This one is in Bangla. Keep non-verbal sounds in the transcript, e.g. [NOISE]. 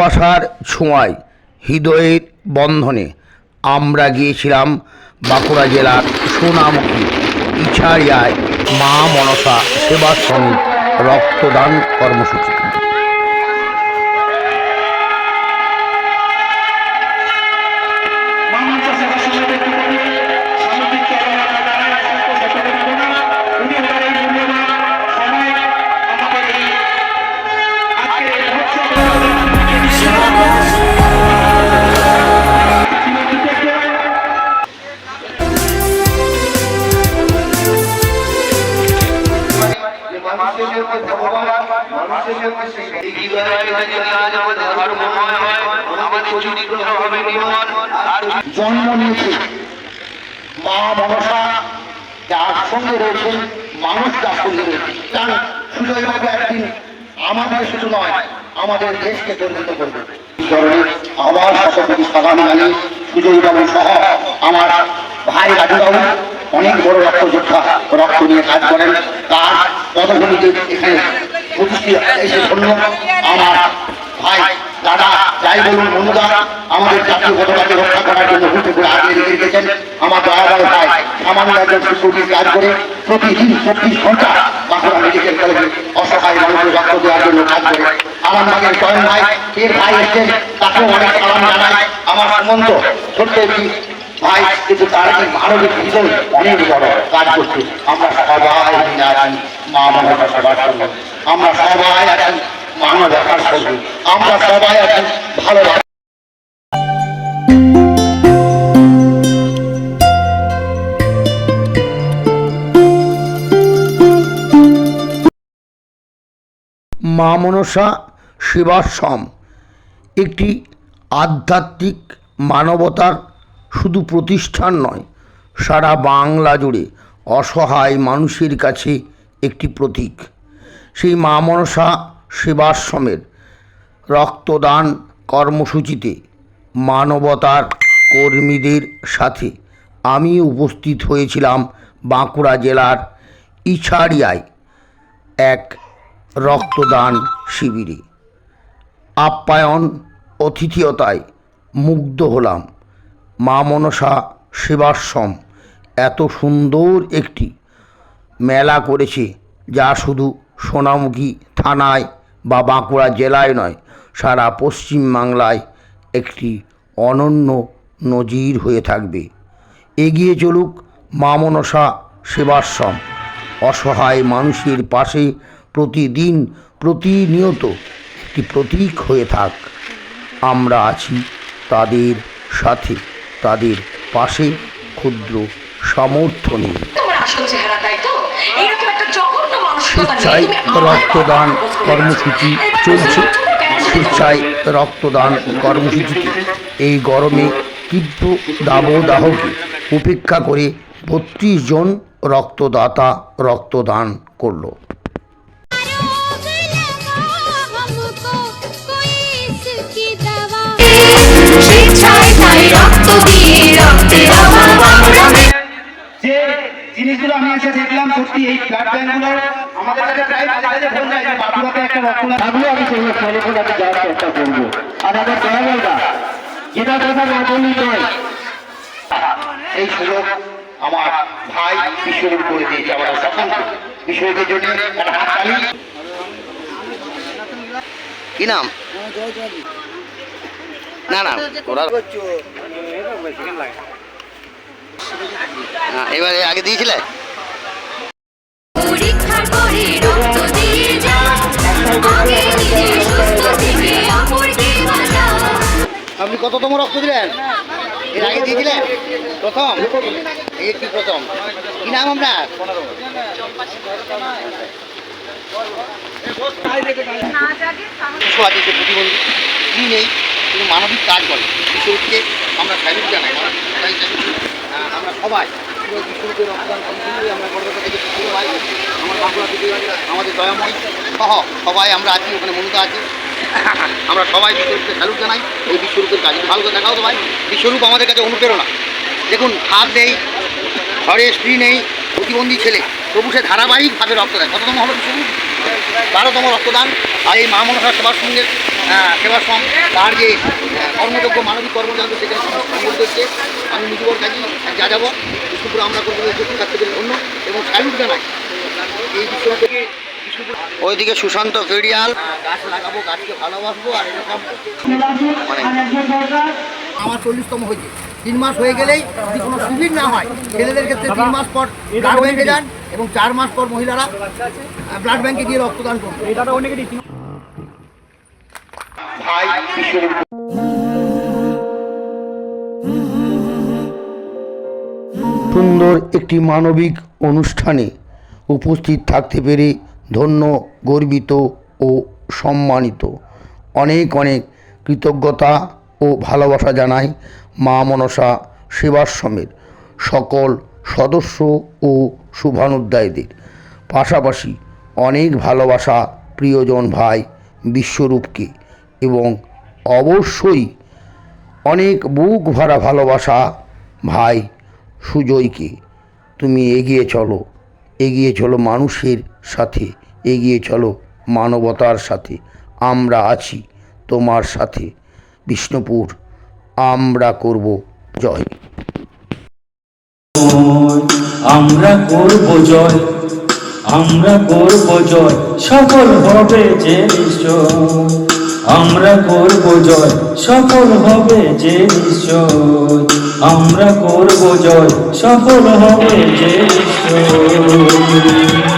ভালোবাসার ছোঁয়ায়, হৃদয়ের বন্ধনে আমরা গিয়েছিলাম বাঁকুড়া জেলার সোনামুখী ইছাড়িয়ায় মা মনসা সেবাশ্রমিক রক্তদান কর্মসূচি। জন্ম নিয়েছে। মা যার সঙ্গে রয়েছেন মানুষ তার সঙ্গে রয়েছে। একদিন আমাদের শুধু নয়, আমাদের দেশকে করবে। আমার সহ আমার ভাই রাজুবাবু, অনেক বড় রক্তযোদ্ধা, রক্ত নিয়ে কাজ করেন। তার পদভূমিতে এখানে প্রতিষ্ঠিত আমার ভাই দাদা, যাই বলুন অনুদান আমাদের জাতীয় পতাকাকে রক্ষা করার জন্য উঠে করে আগিয়ে রেখে রেখেছেন আমার দয়াবাল ভাই। সামান্য একজন শিশুটির কাজ করে প্রতিদিন চব্বিশ ঘণ্টা বাঁকুড়া মেডিকেল কলেজে অসহায় মানুষের রক্ত দেওয়ার জন্য কাজ করে। আমার ভাগের জয়ন ভাই এর ভাই এসছেন তাকেও অনেক সালাম জানাই। আমার সুমন্ত ছোট্ট একটি ভাই, কিন্তু তার এই মানবিক হৃদয় অনেক বড় কাজ করছে। আমরা সবাই আছি মা মানবতা সবার সঙ্গে আমরা সবাই আছি আমরা সবাই আছি ভালো মা মনসা সেবাশ্রম একটি আধ্যাত্মিক মানবতার শুধু প্রতিষ্ঠান নয়, সারা বাংলা জুড়ে অসহায় মানুষের কাছে একটি প্রতীক। সেই মা মনসা সেবাশ্রমের রক্তদান কর্মসূচিতে মানবতার কর্মীদের সাথে আমি উপস্থিত হয়েছিলাম বাঁকুড়া জেলার ইছাড়িয়ায় এক রক্তদান শিবিরে। আপ্যায়ন অতিথিয়তায় মুগ্ধ হলাম। মা মনসা সেবাশ্রম এত সুন্দর একটি মেলা করেছে যা শুধু সোনামুখী থানায় বা বাঁকুড়া জেলায় নয়, সারা পশ্চিম বাংলায় একটি অনন্য নজির হয়ে থাকবে। এগিয়ে চলুক মা মনসা সেবাশ্রম। অসহায় মানুষের পাশে প্রতিদিন প্রতিনিয়ত একটি প্রতীক হয়ে থাক। আমরা আছি তাদের সাথে, তাদের পাশে ক্ষুদ্র সমর্থনে। তোমার আসল চেহারা তাই তো? এইরকম একটা জঘন্য স্বেচ্ছায় রক্তদান কর্মসূচি চলছে। স্বেচ্ছায় রক্তদান কর্মসূচিতে এই গরমে তীব্র দাবদাহকে উপেক্ষা করে বত্রিশ জন রক্তদাতা রক্তদান করল। এসে দেখলাম সত্যি এই ব্লাড ব্যাংকগুলো আমাদের কাছে প্রায় মাঝে মাঝে ফোন যায় যে বাঁকুড়াতে একটা রক্তদান থাকলে আমি সেগুলো ফলো আমি যাওয়ার চেষ্টা করব। আর আমার দয়াবলটা যেটা কথা না বললি নয়। এই সুযোগ আমার ভাই করে দিয়েছে আমরা জন্য একটা কি নাম? না না। ওরা হ্যাঁ, এবারে আগে দিয়েছিলে? কততম রক্ত দিলেন? এর আগে দিয়েছিলেন প্রথম? এই কি প্রথম? কি নাম যে প্রতিবন্ধী নেই কিন্তু মানবিক কাজ করে। বিশ্বরূপকে আমরা স্যালুট জানাই, আমরা সবাই আমরা থেকে আমার থেকে আমাদের দয়াময় সহ সবাই আমরা আছি, ওখানে মনুতা আছে। [LAUGHS] আমরা সবাই বিশ্বরূপকে স্যালুট জানাই। এই বিশ্বরূপের কাজ ভালো করে দেখাও তো ভাই। বিশ্বরূপ আমাদের কাছে অনুপ্রেরণা। দেখুন হাত নেই ঘরে স্ত্রী নেই প্রতিবন্ধী ছেলে। তবু সে ধারাবাহিকভাবে রক্ত দেয় কততম হবে বিশ্বরূপ? বারোতম রক্তদান। আর এই মা মনসা সেবা সঙ্গের আহ, সেবা সঙ্গ তার যে কর্মযোগ্য মানবিক কর্মযন্ত্র সেখানে হচ্ছে আমি মুজিবর কাজী যা যাব। বিষ্ণুপুর আমরা করব ছাত্রদের জন্য এবং স্যালুট জানাই। এই থেকে ওইদিকে সুশান্ত ফেরিয়াল গাছ লাগাবো গাছকে ভালোবাসবো আর এরকম মানে আমার চল্লিশতম হয়েছে। তিন মাস হয়ে গেলেই যদি কোনো শিবির না হয় ছেলেদের ক্ষেত্রে তিন মাস পর ব্লাড ব্যাংকে যান এবং চার মাস পর মহিলারা ব্লাড ব্যাঙ্কে গিয়ে রক্তদান করবে ভাই সুন্দর একটি মানবিক অনুষ্ঠানে উপস্থিত থাকতে পেরে ধন্য, গর্বিত ও সম্মানিত। অনেক অনেক কৃতজ্ঞতা ও ভালোবাসা জানাই মা মনসা সেবাশ্রমের সকল সদস্য ও শুভানুধ্যায়ীদের। পাশাপাশি অনেক ভালোবাসা প্রিয়জন ভাই বিশ্বরূপকে এবং অবশ্যই অনেক বুক ভরা ভালোবাসা ভাই সুজয়কে। তুমি এগিয়ে চলো। এগিয়ে চলো মানুষের সাথে, এগিয়ে চলো মানবতার সাথে। আমরা আছি তোমার সাথে। বিষ্ণুপুর, আমরা করব জয়। আমরা করব জয়, আমরা করব জয়। সফল হবে যে নিশ্চয়। আমরা করব জয় সফল হবে যে নিশ্চয়। আমরা করব জয় সফল হবে যে নিশ্চয়।